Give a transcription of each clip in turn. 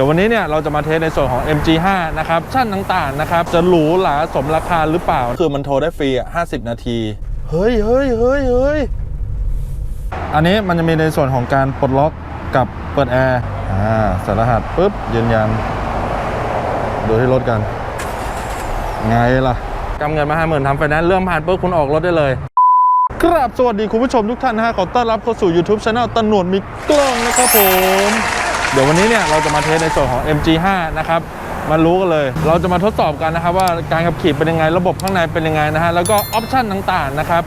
ดี๋ยววันนี้เนี่ยเราจะมาเทสในส่วนของ MG5 นะครับชั่นต่างๆนะครับจะหรูหราสมราคาหรือเปล่า คือมันโทรได้ฟรีอะ50 นาที เฮ้ยเฮ้ยเฮ้ยเฮ้ยอันนี้มันจะมีในส่วนของการปลดล็อกกับเปิดแอร์อ่าใส่รหัสปุ๊บยืนยันดูที่รถกัน ไงล่ะกำเงินมาห้าหมื่นทำไฟแนนซ์เรื่องผ่านปุ๊บคุณออกรถได้เลยกราบสวัสดีคุณผู้ชมทุกท่านนะฮะขอต้อนรับเข้าสู่ YouTube Channel ตะหนวดมีกล้องนะครับผม เดี๋ยววันนี้เนี่ยเราจะมาเทสในส่วนของ MG5 นะครับมารู้กันเลย เราจะมาทดสอบกันนะครับว่าการขับขี่เป็นยังไงระบบข้างในเป็นยังไงนะฮะแล้วก็ออปชั่นต่างๆนะครับ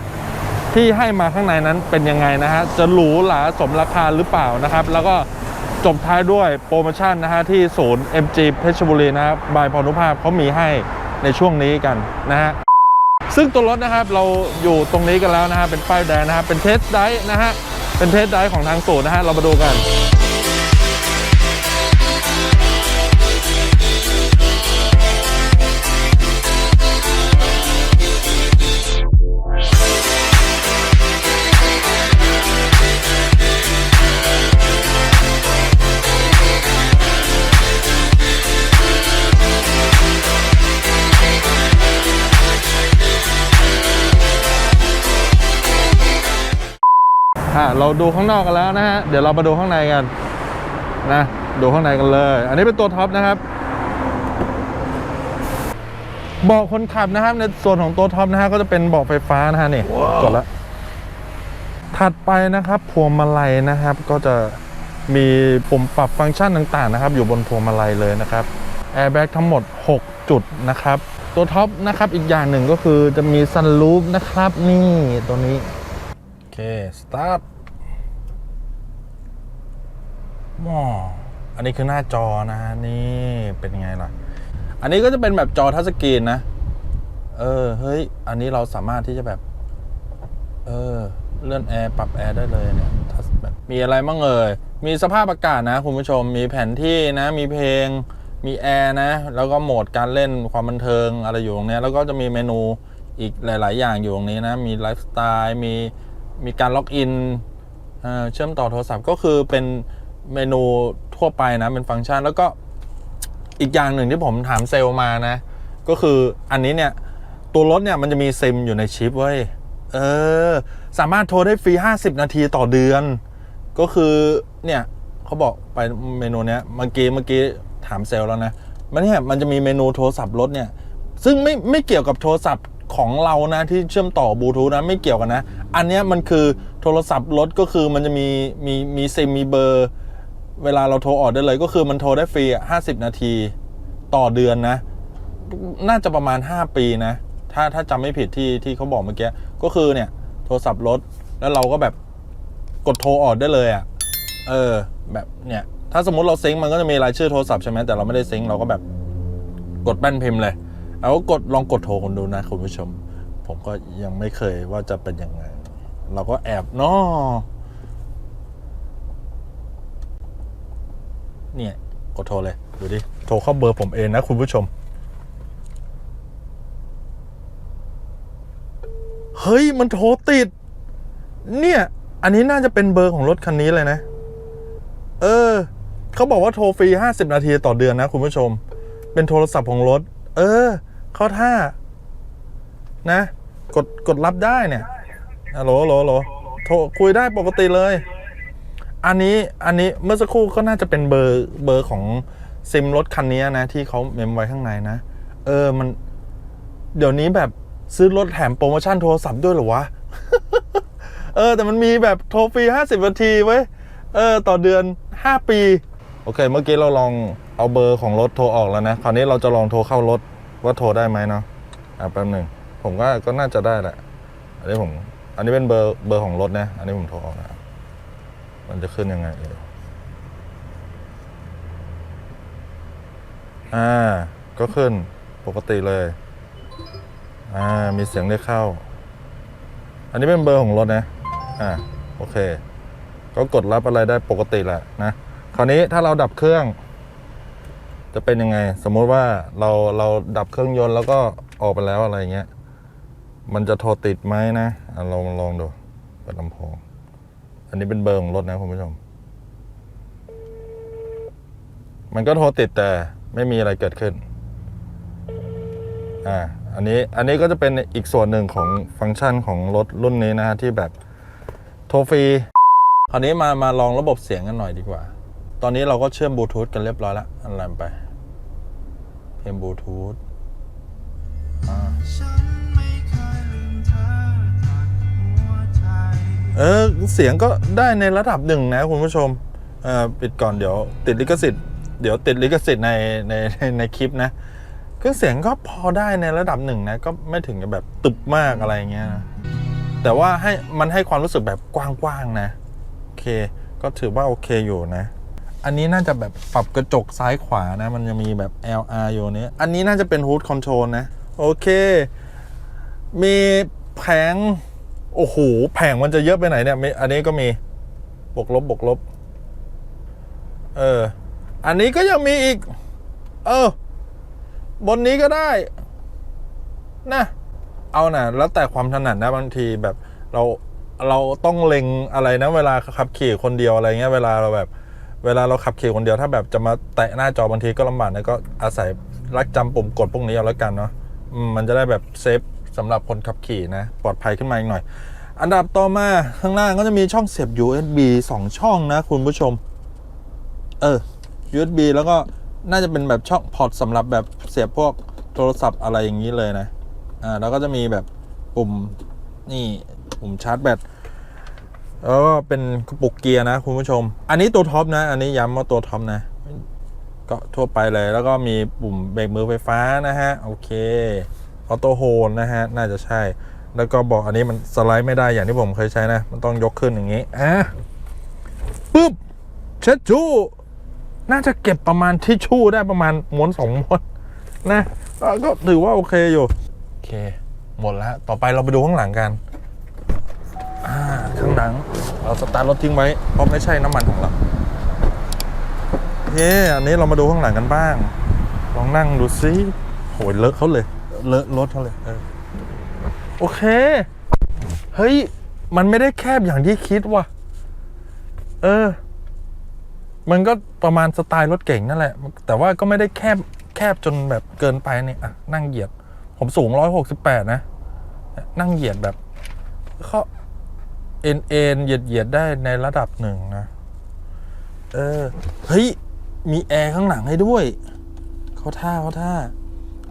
ที่ให้มาข้างในนั้นเป็นยังไงนะฮะจะหรูหราสมราคาหรือเปล่านะครับ แล้วก็จบท้ายด้วยโปรโมชั่นนะฮะที่ศูนย์ MG เพชรบุรีนะครับบายพรนุภาพเขามีให้ในช่วงนี้กันนะฮะซึ่งตัวรถนะครับเราอยู่ตรงนี้กันแล้วนะฮะเป็นป้ายแดงนะฮะเป็นเทสไดร์นะฮะเป็นเทสไดร์ของทางศูนย์นะฮะเรามาดูกัน อะเราดูข้างนอกกันแล้วนะฮะเดี๋ยวเรามาดูข้างในกันนะดูข้างในกันเลย อันนี้เป็นตัวท็อปนะครับเบาะคนขับนะครับในส่วนของตัวท็อปนะฮะก็จะเป็นเบาะไฟฟ้านะฮะนี่จดละถัดไปนะครับพวงมาลัยนะครับ ก็จะมีปุ่มปรับฟังก์ชันต่างๆนะครับ อยู่บนพวงมาลัยเลยนะครับแอร์แบ็กทั้งหมด 6 จุดนะครับ ตัวท็อปนะครับอีกอย่างหนึ่งก็คือจะมีซันรูฟนะครับ นี่ตัวนี้โอ เค สตาร์ทว้าวอันนี้คือหน้าจอนะฮะ นี่เป็นไงล่ะ อันนี้ก็จะเป็นแบบจอทัชสกรีนนะ เออ เฮ้ย อันนี้เราสามารถที่จะแบบ เออ เลื่อนแอร์ปรับแอร์ได้เลยเนี่ยแบบมีอะไรบ้างเอ่ย มีสภาพอากาศนะคุณผู้ชม มีแผนที่นะ มีเพลง มีแอร์นะ แล้วก็โหมดการเล่นความบันเทิงอะไรอยู่ตรงเนี้ยแล้วก็จะมีเมนูอีกหลาย ๆ อย่างอยู่ตรงนี้นะ มีไลฟ์สไตล์ มี มีการล็อกอินเชื่อมต่อโทรศัพท์ก็คือเป็นเมนูทั่วไปนะ เป็นฟังก์ชัน แล้วก็อีกอย่างหนึ่งที่ผมถามเซลล์มานะ ก็คืออันนี้เนี่ย ตัวรถเนี่ยมันจะมีซิมอยู่ในชิปเว้ยเออ สามารถโทรได้ฟรี 50 นาทีต่อเดือน ก็คือเนี่ยเขาบอกไปเมนูเนี้ยเมื่อกี้เมื่อกี้ถามเซลล์แล้วนะมันเนี่ยมันจะมีเมนูโทรศัพท์รถเนี่ย ซึ่งไม่ไม่เกี่ยวกับโทรศัพท์ของเรานะที่เชื่อมต่อบลูทูธนะไม่เกี่ยวกันนะ อันนี้มันคือโทรศัพท์รถก็คือมันจะมีมีมีซิมมีเบอร์ เวลาเราโทรออกได้เลยก็คือมันโทรได้ฟรีอะห้าสิบนาทีต่อเดือนนะ น่าจะประมาณ 5 ปีนะ ถ้าถ้าจำไม่ผิดที่ที่เขาบอกเมื่อกี้ ก็คือเนี่ย โทรศัพท์รถแล้วเราก็แบบกดโทรออกได้เลยอะ่ะ เออ แบบเนี่ย ถ้าสมมติเราเซิงมันก็จะมีรายชื่อโทรศัพท์ใช่ไหมแต่เราไม่ได้เซิงเราก็แบบกดแป้นพิมพ์เลย แล้วกดลองกดโทรคนดูนะคุณผู้ชม ผมก็ยังไม่เคยว่าจะเป็นยังไง เราก็แอบเนาะเนี่ยกดโทรเลย ดูดิ โทรเข้าเบอร์ผมเองนะคุณผู้ชม เฮ้ย มันโทรติด เนี่ย อันนี้น่าจะเป็นเบอร์ของรถคันนี้เลยนะ เออ เขาบอกว่าโทรฟรี 50 นาทีต่อเดือนนะคุณผู้ชม เป็นโทรศัพท์ของรถ เออ เข้าท่า นะ กดกดรับได้เนี่ยฮัลโหลโหลโหลโทรคุยได้ปกติเลย อันนี้อันนี้เมื่อสักครู่ก็น่าจะเป็นเบอร์เบอร์ของซิมรถคันนี้นะ ที่เขาเมมไว้ข้างในนะ เออมัน เดี๋ยวนี้แบบซื้อรถแถมโปรโมชั่นโทรศัพท์ด้วยหรอวะ เออ แต่มันมีแบบโทรฟรี50นาทีไว้เออ ต่อเดือน5ปี โอเค เมื่อกี้เราลองเอาเบอร์ของรถโทรออกแล้วนะ คราวนี้เราจะลองโทรเข้ารถ ว่าโทรได้ไหมเนาะอะแป๊บหนึ่งผมก็ก็น่าจะได้แหละ อันนี้ผม อันนี้เป็นเบอร์เบอร์ของรถนะ อันนี้ผมโทรออกนะครับ มันจะขึ้นยังไงเอ่ยอ่า ก็ขึ้นปกติเลย อ่า มีเสียงเรียกเข้า อันนี้เป็นเบอร์ของรถนะ อ่า โอเค ก็กดรับอะไรได้ปกติแหละนะ คราวนี้ถ้าเราดับเครื่อง จะเป็นยังไง สมมุติว่าเราเราดับเครื่องยนต์แล้วก็ออกไปแล้วอะไรเงี้ย มันจะโทรติดไหมนะอะลองลองดูเปิดลำโพง อันนี้เป็นเบอร์ของรถนะคุณผู้ชม มันก็โทรติดแต่ไม่มีอะไรเกิดขึ้น อ่า อันนี้ อันนี้ก็จะเป็นอีกส่วนหนึ่งของฟังก์ชันของรถรุ่นนี้นะฮะที่แบบโทรฟรี คราวนี้มามาลองระบบเสียงกันหน่อยดีกว่า ตอนนี้เราก็เชื่อมบลูทูธกันเรียบร้อยแล้ว อันแรมไป เพลงบลูทูธอ่าฉันไม่เคยลืมเธอจากหัวใจเออ เสียงก็ได้ในระดับหนึ่งนะคุณผู้ชม เอ่อปิดก่อนเดี๋ยว ติดลิขสิทธิ์เดี๋ยวติดลิขสิทธิ์ในในในในคลิปนะเครื่องเสียงก็พอได้ในระดับหนึ่งนะ ก็ไม่ถึงกับแบบตึบมากอะไรเงี้ยนะแต่ว่าให้มันให้ความรู้สึกแบบกว้างๆนะ โอเค ก็ถือว่าโอเคอยู่นะ อันนี้น่าจะแบบปรับกระจกซ้ายขวานะ มันจะมีแบบ LR อยู่เนี้ยอันนี้น่าจะเป็น Hood Control นะ โอเค มีแผง โอ้โห แผงมันจะเยอะไปไหนเนี่ยมีอันนี้ก็มี บวกลบบวกลบ เออ อันนี้ก็ยังมีอีก เออ บนนี้ก็ได้ นะ เอานะแล้วแต่ความถนัดนะบางทีแบบเราเราต้องเล็งอะไรนะ เวลาขับขี่คนเดียวอะไรเงี้ย เวลาเราแบบ เวลาเราขับขี่คนเดียวถ้าแบบจะมาแตะหน้าจอบางทีก็ลำบากนะก็อาศัยรักจำปุ่มกดพวกนี้เอาแล้วกันเนาะมันจะได้แบบเซฟสำหรับคนขับขี่นะ ปลอดภัยขึ้นมาอีกหน่อย อันดับต่อมาข้างล่างก็จะมีช่องเสียบ USB 2 ช่องนะคุณผู้ชม เออ USB แล้วก็น่าจะเป็นแบบช่องพอร์ตสำหรับแบบเสียบพวกโทรศัพท์อะไรอย่างนี้เลยนะ อ่าแล้วก็จะมีแบบปุ่มนี่ปุ่มชาร์จแบต แล้วก็เป็นกระปุกเกียร์นะคุณผู้ชม อันนี้ตัวท็อปนะ อันนี้ย้ำว่าตัวท็อปนะ ก็ทั่วไปเลยแล้วก็มีปุ่มเบรกมือไฟฟ้านะฮะ โอเคออโต้โฮลนะฮะ น่าจะใช่ แล้วก็บอกอันนี้มันสไลด์ไม่ได้อย่างที่ผมเคยใช้นะ มันต้องยกขึ้นอย่างนี้อะปุ๊บเช็ดชู่น่าจะเก็บประมาณทิชชู่ได้ประมาณม้วนสองม้วนนะก็ถือว่าโอเคอยู่ โอเค หมดแล้ว ต่อไปเราไปดูข้างหลังกัน ข้างหลัง เราสตาร์ทรถทิ้งไว้เพราะไม่ใช่น้ำมันของเราโอเคอันนี้เรามาดูข้างหลังกันบ้าง ลองนั่งดูซิโหยเลอะเขาเลย เลอะรถเขาเลยเออโอเค เฮ้ย มันไม่ได้แคบอย่างที่คิดว่ะ เออ มันก็ประมาณสไตล์รถเก่งนั่นแหละ แต่ว่าก็ไม่ได้แคบแคบจนแบบเกินไปเนี่อะนั่งเหยียด ผมสูงร้อยหกสิบแปดนะ นั่งเหยียดแบบ เขา เอ็นเอ็นเหยียดเหยียดได้ในระดับหนึ่งนะ เออ เฮ้ย มีแอร์ข้างหลังให้ด้วย เขาท่าเขาท่า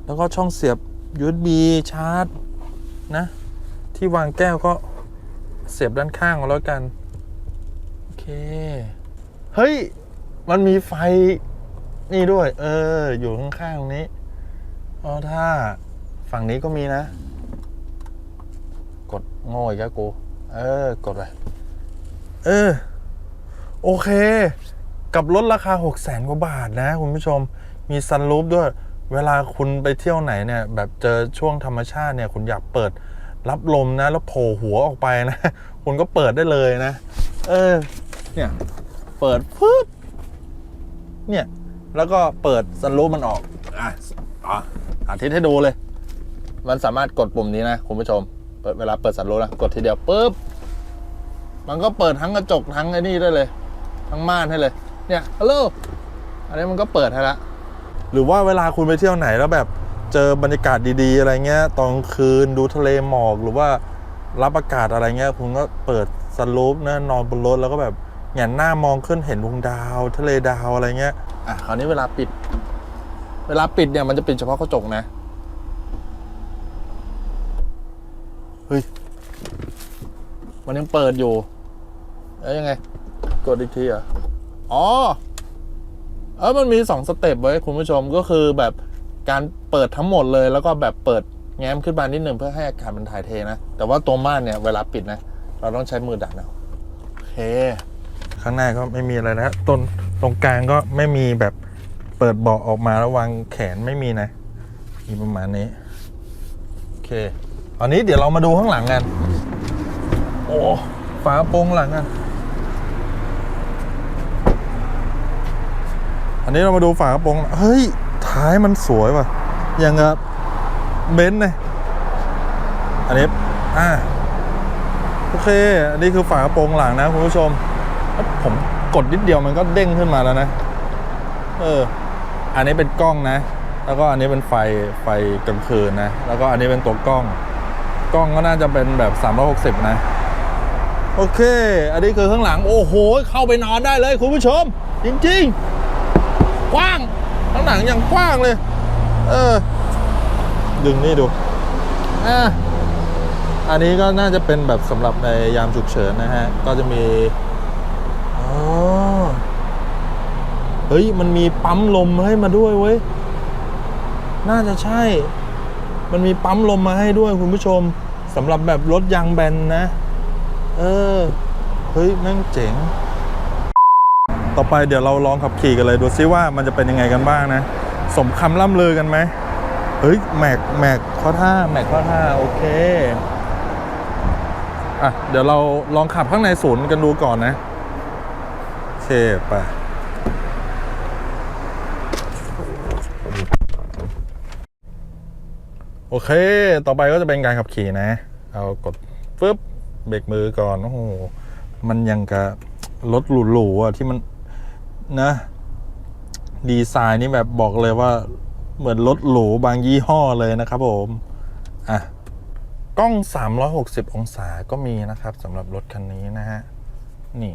แล้วก็ช่องเสียบ USB ชาร์จ นะ ที่วางแก้วก็เสียบด้านข้างเอาแล้วกัน โอเค เฮ้ย มันมีไฟนี่ด้วย เออ อยู่ข้างๆตรงนี้อ๋อถ้า ฝั่งนี้ก็มีนะ กดโง่อีกแล้วกู เออ กดเลยเออ โอเค กับรถราคา 6 0แสนกว่าบาทนะ คุณผู้ชม มีซันรูฟด้วย เวลาคุณไปเที่ยวไหนเนี่ย แบบเจอช่วงธรรมชาติเนี่ย คุณอยากเปิดรับลมนะ แล้วโผล่หัวออกไปนะ คุณก็เปิดได้เลยนะ เออ เนี่ย เปิดปึ๊บ เนี่ย แล้วก็เปิดซันรูฟมันออก อะอะอาทิตย์ให้ดูเลย มันสามารถกดปุ่มนี้นะ คุณผู้ชม เปิดเวลาเปิดซันรูฟนะกดทีเดียวปุ๊บมันก็เปิดทั้งกระจกทั้งไอ้นี่ได้เลย ทั้งม่านให้เลย เนี่ยฮัลโหลอันนี้มันก็เปิดให้ละหรือว่าเวลาคุณไปเที่ยวไหนแล้วแบบเจอบรรยากาศดีๆ อะไรเงี้ยตอนกลางคืนดูทะเลหมอกหรือว่ารับอากาศอะไรเงี้ยคุณก็เปิดซันรูฟนะนอนบนรถแล้วก็แบบแหงนหน้ามองขึ้นเห็นดวงดาว ทะเลดาวอะไรเงี้ยอะคราวนี้เวลาปิด เวลาปิดเนี่ยมันจะปิดเฉพาะกระจกนะ ฮ้ย มันยังเปิดอยู่ แล้วยังไง กดอีกทีอะอ๋อ เออมันมีสองสเต็ปไว้คุณผู้ชมก็คือแบบการเปิดทั้งหมดเลยแล้วก็แบบเปิดแง้มขึ้นมานิดหนึ่งเพื่อให้อากาศมันถ่ายเทนะ แต่ว่าตัวม่านเนี่ยเวลาปิดนะ เราต้องใช้มือดันนะโอเค ข้างหน้าก็ไม่มีอะไรนะต้นตรงกลางก็ไม่มีแบบเปิดเบาะออกมาแล้ววางแขนไม่มีนะมีประมาณนี้ โอเค อนนี้เดี๋ยวเรามาดูข้างหลังกัน โอ้ฝากระโปรงหลังกันอันนี้เรามาดูฝากระโปรงเฮ้ย ท้ายมันสวยว่ะ อย่างกับเบนซ์เลยอันนี้ อ่า โอเค อันนี้คือฝากระโปรงหลังนะคุณผู้ชมแล้วผมกดนิดเดียวมันก็เด้งขึ้นมาแล้วนะเอเออ อันนี้เป็นกล้องนะ แล้วก็อันนี้เป็นไฟ ไฟกลางคืนนะ แล้วก็อันนี้เป็นตัวกล้อง กล้องก็น่าจะเป็นแบบ 360 นะ โอเค อันนี้คือข้างหลัง โอ้โห เข้าไปนอนได้เลยคุณผู้ชม จริง ๆ กว้าง ข้างหลังยังกว้างเลย เออ ดึงนี่ดูอะอันนี้ก็น่าจะเป็นแบบสำหรับในยามฉุกเฉินนะฮะ ก็จะมีอ๋อเฮ้ย มันมีปั๊มลมให้มาด้วยเว้ย น่าจะใช่ มันมีปั๊มลมมาให้ด้วยคุณผู้ชมสำหรับแบบรถยางแบนนะ เออ เฮ้ยแม่งเจ๋ง ต่อไปเดี๋ยวเราลองขับขี่กันเลย ดูซิว่ามันจะเป็นยังไงกันบ้างนะ สมคำล่ำลือกันไหมเฮ้ย แม็กแม็กข้อท่าแม็กข้อท่าโอเค อะ เดี๋ยวเราลองขับข้างในศูนย์กันดูก่อนนะ โอเคไป โอ เค ต่อไปก็จะเป็นการขับขี่นะ เอากดฟึบเบรกมือก่อนโอ้โหมันยังกับรถหรูๆอะที่มันนะ ดีไซน์นี่แบบบอกเลยว่าเหมือนรถหรูบางยี่ห้อเลยนะครับผมอะกล้อง 360 องศาก็มีนะครับสำหรับรถคันนี้นะฮะ นี่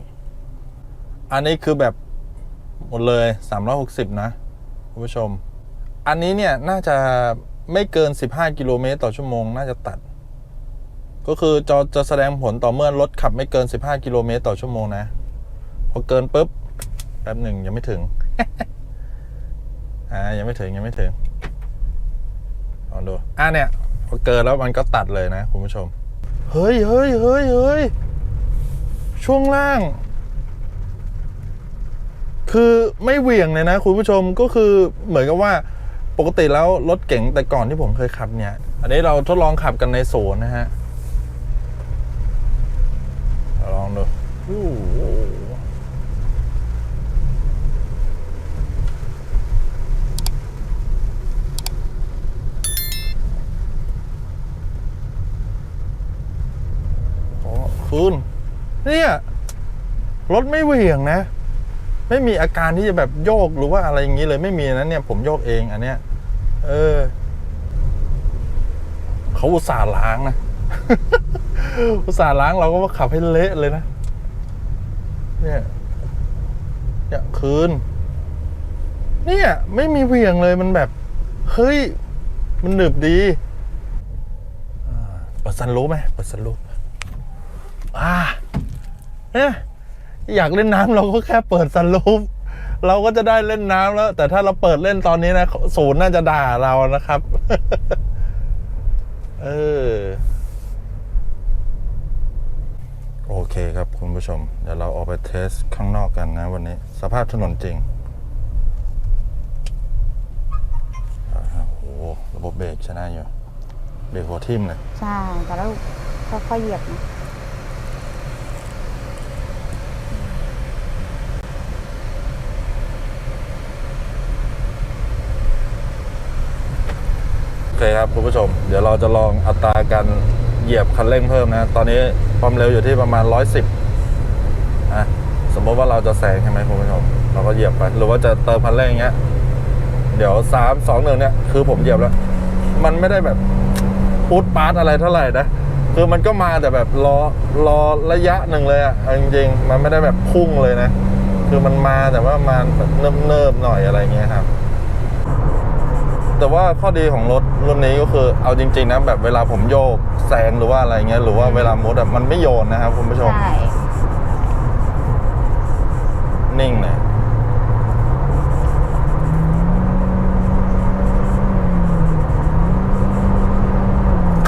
อันนี้คือแบบหมดเลย 360 นะ คุณผู้ชม อันนี้เนี่ยน่าจะ ไม่เกิน 15 กิโลเมตรต่อชั่วโมงน่าจะตัด ก็คือจอจะแสดงผลต่อเมื่อรถขับไม่เกิน 15 กิโลเมตรต่อชั่วโมงนะ พอเกินปุ๊บแป๊บหนึ่งยังไม่ถึง อ่ายังไม่ถึงยังไม่ถึงลองดูอะเนี่ยพอเกินแล้วมันก็ตัดเลยนะคุณผู้ชม เฮ้ยเฮ้ยเฮ้ยเฮ้ยช่วงล่าง คือไม่เหวี่ยงเลยนะคุณผู้ชมก็คือเหมือนกับว่า ปกติแล้วรถเก๋งแต่ก่อนที่ผมเคยขับเนี่ย อันนี้เราทดลองขับกันในศูนนะฮะ ลองดูโอ้คุณเนี่ยรถไม่เหวี่ยงนะ ไม่มีอาการที่จะแบบโยกหรือว่าอะไรอย่างนี้เลยไม่มีนะเนี่ยผมโยกเองอันเนี้ย เออ เขาอุตส่าห์ล้างนะ อุตส่าห์ล้างเราก็มาขับให้เละเลยนะ เนี่ยเนี่ยคืน เนี่ย ไม่มีเหวี่ยงเลยมันแบบ เฮ้ย มันหนึบดีเปิดซันรูปไหมเปิดซันรูปอ่าเนี่ยอยากเล่นน้ำเราก็แค่เปิดซันรูฟ เราก็จะได้เล่นน้ำแล้ว แต่ถ้าเราเปิดเล่นตอนนี้นะศูนย์น่าจะด่าเรานะครับ เออโอเคครับคุณผู้ชม เดี๋ยวเราออกไปเทสข้างนอกกันนะวันนี้ สภาพถนนจริงโอ้โหระบบเบรกชนะอยู่เบรกหัวทิ่มเลยใช่แต่แล้วค่อยๆเหยียบนะ เคครับคุณผู้ชม เดี๋ยวเราจะลองอัตราการเหยียบคันเร่งเพิ่มนะ ตอนนี้ความเร็วอยู่ที่ประมาณ 110อะสมมติว่าเราจะแซงใช่ไหมคุณผู้ชม เราก็เหยียบไป หรือว่าจะเติมคันเร่งอย่างเงี้ย เดี๋ยวสามสองหนึ่งเนี่ย คือผมเหยียบแล้ว มันไม่ได้แบบปูดปาร์ตอะไรเท่าไหร่นะ คือมันก็มาแต่แบบรอรอระยะหนึ่งเลยอะเอาจริงๆ มันไม่ได้แบบพุ่งเลยนะ คือมันมาแต่ว่ามาแบบเนิบๆหน่อยอะไรเงี้ยครับ แต่ว่าข้อดีของรถรุ่นนี้ก็คือเอาจริง ๆนะแบบเวลาผมโยกแซงหรือว่าอะไรเงี้ยหรือว่าเวลามุดอะมันไม่โยนนะครับคุณผู้ชม ใช่นิ่งเลย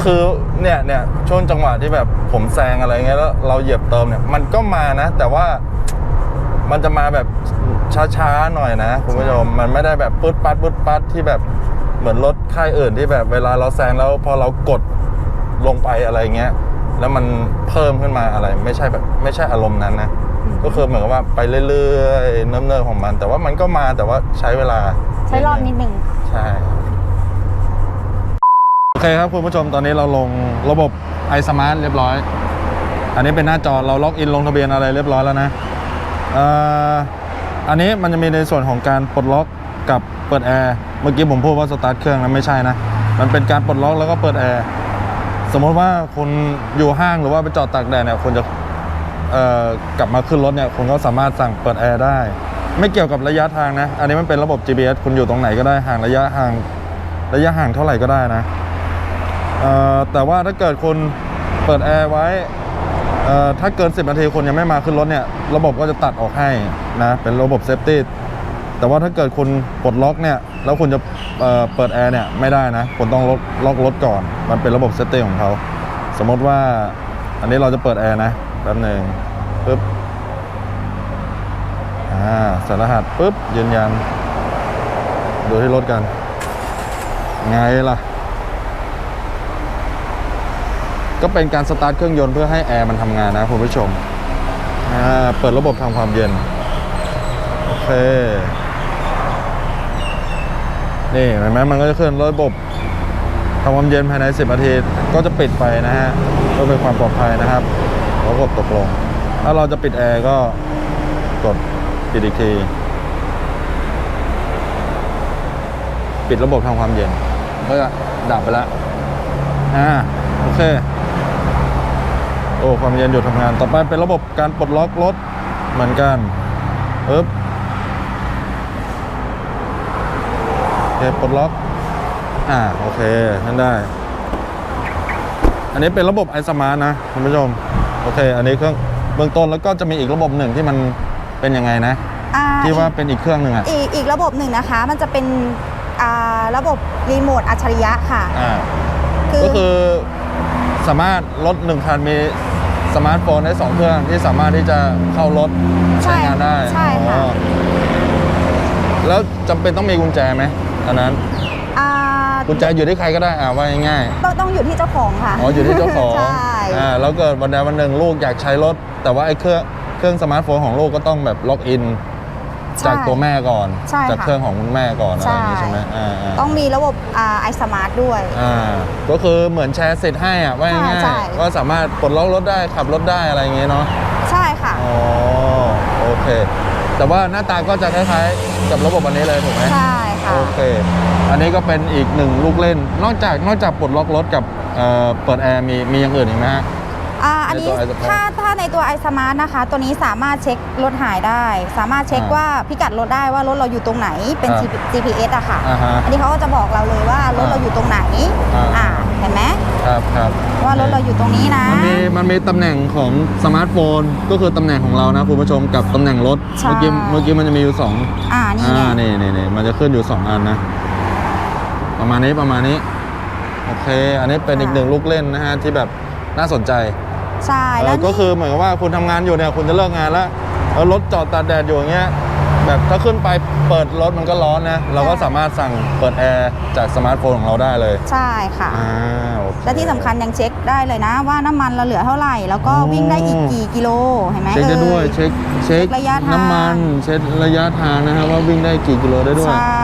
คือเนี่ยเนี่ยช่วงจังหวะที่แบบผมแซงอะไรเงี้ยแล้วเราเหยียบเติมเนี่ย มันก็มานะ แต่ว่ามันจะมาแบบช้าๆหน่อยนะคุณผู้ชมมันไม่ได้แบบปึ๊ดปัดปึ๊ดปัดที่แบบ เหมือนรถค่ายอื่นที่แบบเวลาเราแซงแล้วพอเรากดลงไปอะไรเงี้ย แล้วมันเพิ่มขึ้นมาอะไร ไม่ใช่แบบไม่ใช่อารมณ์นั้นนะ ก็คือเหมือนกับว่าไปเรื่อยๆเนิ่มๆของมัน แต่ว่ามันก็มาแต่ว่าใช้เวลาใช้รอบนิดนึงใช่โอเคครับคุณผู้ชมตอนนี้เราลงระบบ i smart เรียบร้อย อันนี้เป็นหน้าจอเราล็อกอินลงทะเบียนอะไรเรียบร้อยแล้วนะเอ่ออันนี้มันจะมีในส่วนของการปลดล็อกกับ เปิดแอร์ เมื่อกี้ผมพูดว่าสตาร์ทเครื่องนะไม่ใช่นะ มันเป็นการปลดล็อกแล้วก็เปิดแอร์ สมมติว่าคุณอยู่ห้างหรือว่าไปจอดตากแดดเนี่ยคุณจะเอ่อกลับมาขึ้นรถเนี่ยคุณก็สามารถสั่งเปิดแอร์ได้ ไม่เกี่ยวกับระยะทางนะ อันนี้มันเป็นระบบ GPS คุณอยู่ตรงไหนก็ได้ห่างระยะห่างระยะห่างเท่าไหร่ก็ได้นะแต่ว่าถ้าเกิดคุณเปิดแอร์ไว้เอ่อถ้าเกิน 10 นาทีคุณยังไม่มาขึ้นรถเนี่ย ระบบก็จะตัดออกให้นะ เป็นระบบเซฟตี้ แต่ว่าถ้าเกิดคุณปลดล็อกเนี่ยแล้วคุณจะเเปิดแอร์เนี่ยไม่ได้นะคุณต้องล็อกล็อกรถก่อน มันเป็นระบบเซฟตี้ของเขา สมมติว่าอันนี้เราจะเปิดแอร์นะแป๊บหนึ่งปึ๊บอ่าส่รหัสปุ๊บยืนยันดูที่รถกัน ไงล่ะ ก็เป็นการสตาร์ทเครื่องยนต์เพื่อให้แอร์มันทำงานนะคุณผู้ชมอ่าเปิดระบบทำความเย็น โอเค นี่เห็นไหมมันก็จะเคลื่อนระบบทำความเย็นภายใน 10นาทีก็จะปิดไปนะฮะเพื่อเป็นความปลอดภัยนะครับแล้วกดตกลง ถ้าเราจะปิดแอร์ก็กดปิดอีกที ปิดระบบทำความเย็นก็จะดับไปแล้วอ่าโอเค โอ้ความเย็นหยุดทำงาน ต่อไปเป็นระบบการปลดล็อกรถเหมือนกันปึ๊บโอ เคปลดล็อกอ่าโอเคนั่นได้ อันนี้เป็นระบบไอสมาร์นะคุณผู้ชม โอเค อันนี้เครื่องเบื้องต้นแล้วก็จะมีอีกระบบหนึ่งที่มันเป็นยังไงนะ อ่าที่ว่าเป็นอีกเครื่องหนึ่งอะอีกอีกระบบหนึ่งนะคะ มันจะเป็นอ่าระบบรีโมทอัจฉริยะค่ะ อ่าคือก็คือสามารถรถหนึ่งคันมีสมาร์ทโฟนได้สองเครื่องที่สามารถที่จะเข้ารถใช้งานได้ใช่ค่ะ อ๋อแล้วจำเป็นต้องมีกุญแจไหม อันนั้นอ่ากุญแจอยู่ที่ใครก็ได้อ่าว่าง่ายต้องต้องอยู่ที่เจ้าของค่ะ ๆอ๋ออยู่ที่เจ้าของใช่อ่าแล้วเกิดวันใดวันหนึ่งลูกอยากใช้รถ แต่ว่าไอ้เครื่องเครื่องสมาร์ทโฟนของลูกก็ต้องแบบล็อกอินใช่จากตัวแม่ก่อน ใช่ค่ะจากเครื่องของคุณแม่ก่อนอะไรอย่างนี้ใช่ ใช่ไหมอ่าอ่าต้องมีระบบอ่าไอสมาร์ทด้วย อ่าก็คือเหมือนแชร์สิทธิ์ให้อะว่าง่ายใช่ ๆว่าสามารถปลดล็อกรถได้ขับรถได้อะไรอย่างเงี้ยเนาะใช่ค่ะ อ๋อโอเค แต่ว่าหน้าตาก็จะคล้ายๆกับระบบอันนี้เลยถูกไหมใช่ ค่ะ โอเค อันนี้ก็เป็นอีกหนึ่งลูกเล่น นอกจากนอกจากปลดล็อกรถกับเอ่อเปิดแอร์มีมีอย่างอื่นอีกไหมฮะ อ่าอันนี้ในตัว iSmart ถ้าถ้าในตัว iSmart นะคะ ตัวนี้สามารถเช็ครถหายได้ สามารถเช็คอ่าว่าพิกัดรถได้ว่ารถเราอยู่ตรงไหนเป็น อ่า GPS อะค่ะ อ่าฮะ อันนี้เขาก็จะบอกเราเลยว่ารถเราอยู่ตรงไหนอ่าอ่าเห็นไหมครับครับ ว่ารถเราอยู่ตรงนี้นะ มันมีมันมีตำแหน่งของสมาร์ทโฟนก็คือตำแหน่งของเรานะคุณผู้ชมกับตำแหน่งรถใช่เมื่อกี้เมื่อกี้มันจะมีอยู่สองอ่านี่อ่าไงนี่นี่นี่มันจะขึ้นอยู่สองอันนะ ประมาณนี้ประมาณนี้โอเค อันนี้เป็นอีกหนึ่งลูกเล่นนะฮะที่แบบน่าสนใจใช่เอแล้อวก็นี่คือเหมือนกับว่าคุณทำงานอยู่เนี่ยคุณจะเลิกงานแล้วแล้วรถจอดตากแดดอยู่อย่างเงี้ย แบบถ้าขึ้นไปเปิดรถมันก็ร้อนนะ เราก็สามารถสั่งเปิดแอร์จากสมาร์ทโฟนของเราได้เลยใช่ค่ะอ่าโอเค และที่สำคัญยังเช็คได้เลยนะว่าน้ำมันเราเหลือเท่าไหร่ แล้วก็อ๋อวิ่งได้อีกกี่กิโลเห็นไหมเช็คได้ด้วยอ่เช็ค เช็คระยะทางน้ำมัน เช็คระยะทางนะฮะว่าวิ่งได้กี่กิโลได้ด้วย ใช่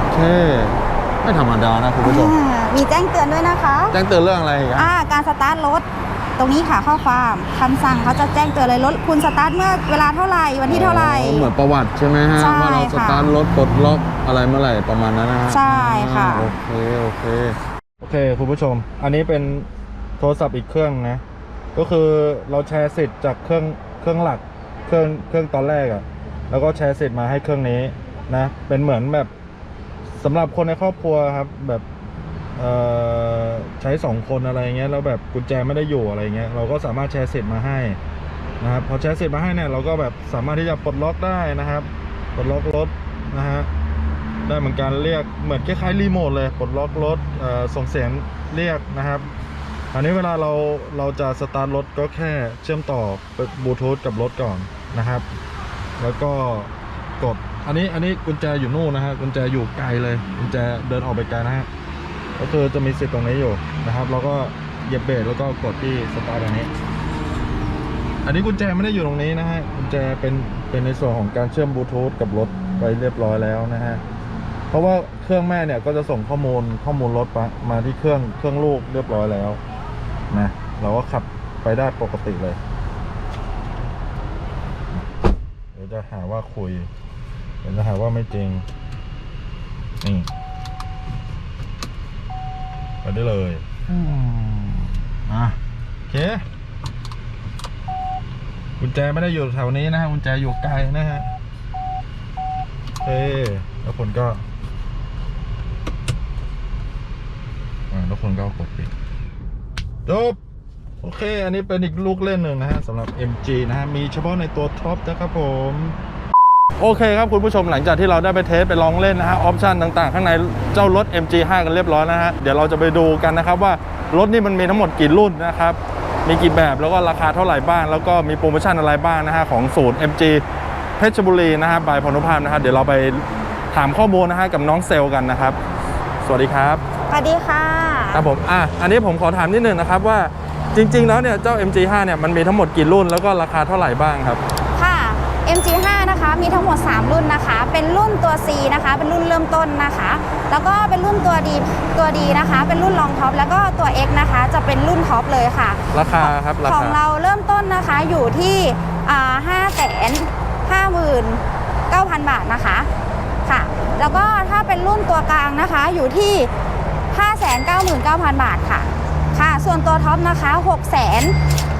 โอเค ไม่ธรรมดานะคุณผู้ชม อ่ามีแจ้งเตือนด้วยนะคะ แจ้งเตือนเรื่องอะไรอีกอะอ่าการสตาร์ทรถ ตรงนี้ค่ะข้อความคำสั่งเขาจะแจ้งเตือนเลยรถคุณสตาร์ทเมื่อเวลาเท่าไหร่วันที่เท่าไหร่ อ๋อเหมือนประวัติใช่ไหมฮะ ใช่ว่าเราสค่ะตาร์ทรถปลดล็อกอะไรเมื่อไหร่ประมาณนั้นนะฮะใช่ค่ะ อ่าโอเค โอเค โอเคคุณผู้ชม อันนี้เป็นโทรศัพท์อีกเครื่องนะ ก็คือเราแชร์สิทธิ์จากเครื่องเครื่องหลักเครื่องเครื่องตอนแรกอะแล้วก็แชร์สิทธิ์มาให้เครื่องนี้นะ เป็นเหมือนแบบสำหรับคนในครอบครัวครับแบบเอ่อ ใช้สองคนอะไรเงี้ยแล้วแบบกุญแจไม่ได้อยู่อะไรเงี้ยเราก็สามารถแชร์สิทธิ์มาให้นะครับพอแชร์สิทธิ์มาให้เนี่ยเราก็แบบสามารถที่จะปลดล็อกได้นะครับปลดล็อกรถนะฮะได้เหมือนกันเรียกเหมือนคล้ายๆรีโมทเลยปลดล็อกรถเอ่อส่งเสียงเรียกนะครับอันนี้เวลาเราเราจะสตาร์ทรถก็แค่เชื่อมต่อบลูทูธกับรถก่อนนะครับ แล้วก็กดอันนี้อันนี้กุญแจอยู่นู่นนะฮะกุญแจอยู่ไกลเลยกุญแจเดินออกไปไกลนะฮะ ก็คือจะมีสิทธิ์ตรงนี้อยู่นะครับเราก็เหยียบเบรกแล้วก็กดที่สตาร์ทอันนี้ อันนี้กุญแจไม่ได้อยู่ตรงนี้นะฮะกุญแจเป็นเป็นในส่วนของการเชื่อมบลูทูธกับรถไปเรียบร้อยแล้วนะฮะเพราะว่าเครื่องแม่เนี่ยก็จะส่งข้อมูลข้อมูลรถมามาที่เครื่องเครื่องลูกเรียบร้อยแล้วนะเราก็ขับไปได้ปกติเลยเดี๋ยวจะหาว่าคุยเดี๋ยวจะหาว่าไม่จริงนี่ ไปได้เลยอืมอะโอเคกุญแจไม่ได้อยู่แถวนี้นะฮะกุญแจอยู่ไกลนะฮะโอเคแล้วคนก็อ่าแล้วคนก็กดปิดจบโอเค อันนี้เป็นอีกลูกเล่นหนึ่งนะฮะสำหรับ MG นะฮะ มีเฉพาะในตัวท็อปนะครับผม โอเคครับคุณผู้ชมหลังจากที่เราได้ไปเทสไปลองเล่นนะฮะออปชันต่างๆ ข้างในเจ้ารถ MG5 กันเรียบร้อยนะฮะเดี๋ยวเราจะไปดูกันนะครับว่ารถนี่มันมีทั้งหมดกี่รุ่นนะครับมีกี่แบบแล้วก็ราคาเท่าไหร่บ้าง แล้วก็มีโปรโมชั่นอะไรบ้างนะฮะของศูนย์ MG เพชรบุรีนะฮะบายพรหนุภาพนะฮะเดี๋ยวเราไปถามข้อมูลนะฮะกับน้องเซลล์กันนะครับ สวัสดีครับสวัสดีค่ะครับผมอะอันนี้ผมขอถามนิดนึงนะครับว่าจริง ๆ แล้วเนี่ยเจ้า MG5 เนี่ยมันมีทั้งหมดกี่รุ่นแล้วก็ราคาเท่าไหร่บ้างครับค่ะ MG5 นะคะมีทั้งหมด 3 รุ่นนะคะ เป็นรุ่นตัว C นะคะ เป็นรุ่นเริ่มต้นนะคะ แล้วก็เป็นรุ่นตัวดีตัวดีนะคะ เป็นรุ่นรองท็อปแล้วก็ตัว X นะคะ จะเป็นรุ่นท็อปเลยค่ะ ราคาครับราของคาเราเริ่มต้นนะคะอยู่ที่ห้าแสนห้าหมื่นเก้าพันบาทนะคะค่ะ แล้วก็ถ้าเป็นรุ่นตัวกลางนะคะอยู่ที่ห้าแสนเก้าหมื่นเก้าพันบาทค่ะค่ะ ส่วนตัวท็อปนะคะหกแสน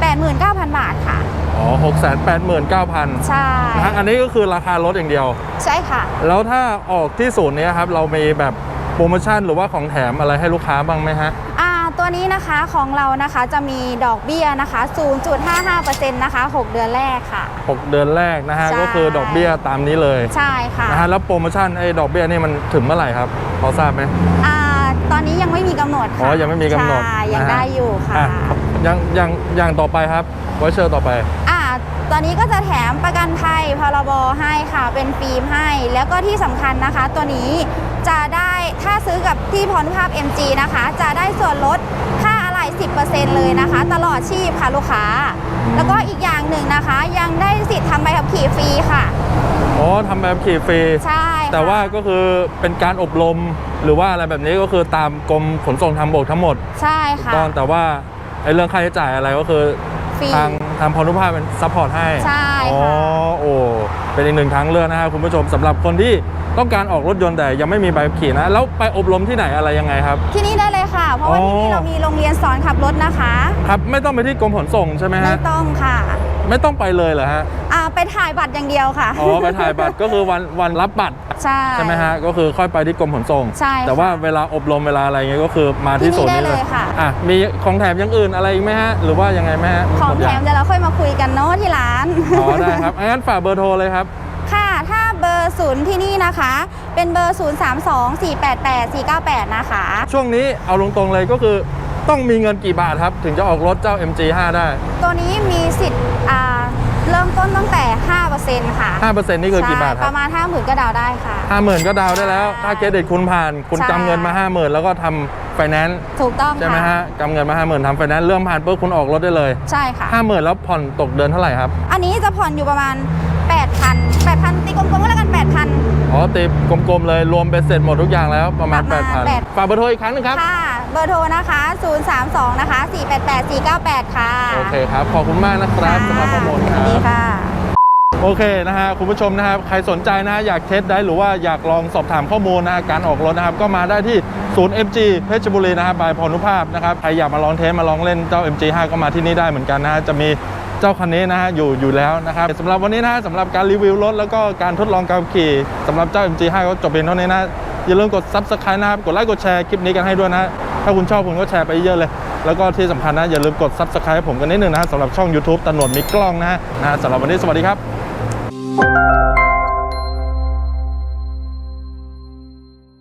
แปดหมื่นเก้าพันบาทค่ะ อ๋อหกแสนแปดหมื่นเก้าพันใช่ นะฮะอันนี้ก็คือราคารถอย่างเดียว ใช่ค่ะ แล้วถ้าออกที่ศูนย์เนี้ยครับ เรามีแบบโปรโมชั่นหรือว่าของแถมอะไรให้ลูกค้าบ้างไหมฮะ อ่า ตัวนี้นะคะของเรานะคะจะมีดอกเบี้ยนะคะ 0.55%นะคะ 6 เดือนแรกค่ะ 6 เดือนแรกนะฮะ ใช่ ก็คือดอกเบี้ยตามนี้เลยใช่ค่ะ นะฮะแล้วโปรโมชั่นไอ้ดอกเบี้ยนี่มันถึงเมื่อไหร่ครับพอทราบไหม อ่า ตอนนี้ยังไม่มีกำหนดค่ะอ๋อยังไม่มีกำหนดใช่ยังนะฮะ ได้อยู่ค่ะ อะ อย่างอย่างอย่างต่อไปครับวอเชอร์ต่อไป อ่าตอนนี้ก็จะแถมประกันภัยพรบให้ค่ะ เป็นฟิล์มให้ แล้วก็ที่สำคัญนะคะ ตัวนี้จะได้ถ้าซื้อกับที่พรภาพ MG นะคะ จะได้ส่วนลดค่าอะไหล่10%เลยนะคะ ตลอดชีพค่ะลูกค้า แล้วก็อีกอย่างหนึ่งนะคะ ยังได้สิทธิ์ทำใบขับขี่ฟรีค่ะ อ๋อทำแบบขี่ฟรี ใช่ค่ะ แต่ว่าก็คือเป็นการอบรมหรือว่าอะไรแบบนี้ก็คือตามกรมขนส่งทางบกทั้งหมดใช่ค่ะก็แต่ว่า ไอ้เรื่องค่าใช้จ่ายอะไรก็คือฟรี ทางทางพรนุภาพเป็นซัพพอร์ตให้ใช่อ๋อค่ะโอ้เป็นอีกหนึ่งทางเลือกนะครับคุณผู้ชมสำหรับคนที่ต้องการออกรถยนต์แต่ยังไม่มีใบขับขี่นะ แล้วไปอบรมที่ไหนอะไรยังไงครับ ที่นี่ได้เลยค่ะ เพราะว่าอ๋อที่นี่เรามีโรงเรียนสอนขับรถนะคะ ครับ ไม่ต้องไปที่กรมขนส่งใช่ไหมไม่ฮะ ต้องค่ะ ไม่ต้องไปเลยเหรอฮะอ่าไปถ่ายบัตรอย่างเดียวค่ะอ๋อไปถ่ายบัตรก็คือวันวันรับบัตรใช่ใช่ไหมฮะก็คือค่อยไปที่กรมขนส่ง ใช่ค่ะแต่ว่าเวลาอบรมเวลาอะไรเงี้ยก็คือมาที่ที่ศูนย์นี่นี้ได้เลเลยยค่ะ อะมีของแถมอย่างอื่นอะไรอีกไหมฮะหรือว่ายังไงไหมฮะของหมดแถยังมเดี๋ยวเราค่อยมาคุยกันเนาะที่ร้าน อ๋อได้ครับงั้นฝากเบอร์โทรเลยครับ ค่ะ ถ้าเบอร์ศูนย์ที่นี่นะคะ เป็นเบอร์ 0 3 2 4 8 8 4 9 8 นะคะ ช่วงนี้เอาตรงๆเลยก็คือ ต้องมีเงินกี่บาทครับ ถึงจะออกรถเจ้า MG5 ได้ ตัวนี้มีสิทธิ์อ่าเริ่มต้นตั้งแต่ 5%ค่ะ5%นี่คือกี่บาทใช่คปรับระมาณ 50,000 ก็ดาวน์ได้ค่ะ 50,000 ก็ดาวน์ได้แล้ว ถ้าเครดิตคุณผ่าน คุณใช่กำเงินมา 50,000 แล้วก็ทำไฟแนนซ์ถูกต้องใช่ไหมค่ะฮะกำเงินมา 50,000ทำไฟแนนซ์เริ่มผ่านปุ๊บคุณออกรถได้เลย ใช่ค่ะ 50,000 แล้วผ่อนตกเดือนเท่าไหร่ครับ อันนี้จะผ่อนอยู่ประมาณ 8,000 8,000ตีกลมๆก็แล้วกัน 8,000 อ๋อตีกลมๆเลยรวมเป็นเสร็จหมดทุกอย่างแล้วประมาณประมาณ8,000 ฝากเบอร์โทรอีกครั้งหนึงครับ ค่ะ เบอร์โทรนะคะ 032 นะคะ 488 498 ค่ะ โอเคครับ ขอบคุณมากนะครับสำหรับข้อมูลคสรัวัสดีบค่ะ โอเคนะฮะคุณผู้ชมนะครับใครสนใจนะฮะอยากเทสได้หรือว่าอยากลองสอบถามข้อมูลนะฮะการออกรถนะครับก็มาได้ที่ศูนย์ MG เพชรบุรีนะครับบายพรนุภาพนะครับใครอยากมาลองเทสมาลองเล่นเจ้า MG5 ก็มาที่นี่ได้เหมือนกันนะฮะจะมี เจ้าคันนี้นะฮะอยู่อยู่แล้วนะครับสำหรับวันนี้นะฮะสำหรับการรีวิวรถแล้วก็การทดลองการขับขี่สำหรับเจ้า MG5 ก็จบเพียงเท่านี้นะอย่าลืมกด Subscribe นะครับกดไลค์กดแชร์คลิปนี้กันให้ด้วยนะถ้าคุณชอบคุณก็แชร์ไปเยอะเลย แล้วก็ที่สำคัญนะอย่าลืมกด Subscribe ผมกันนิดนึงนะสำหรับช่อง YouTube ตำรวจมีกล้องนะนะฮะสำหรับวันนี้สวัสดีครับ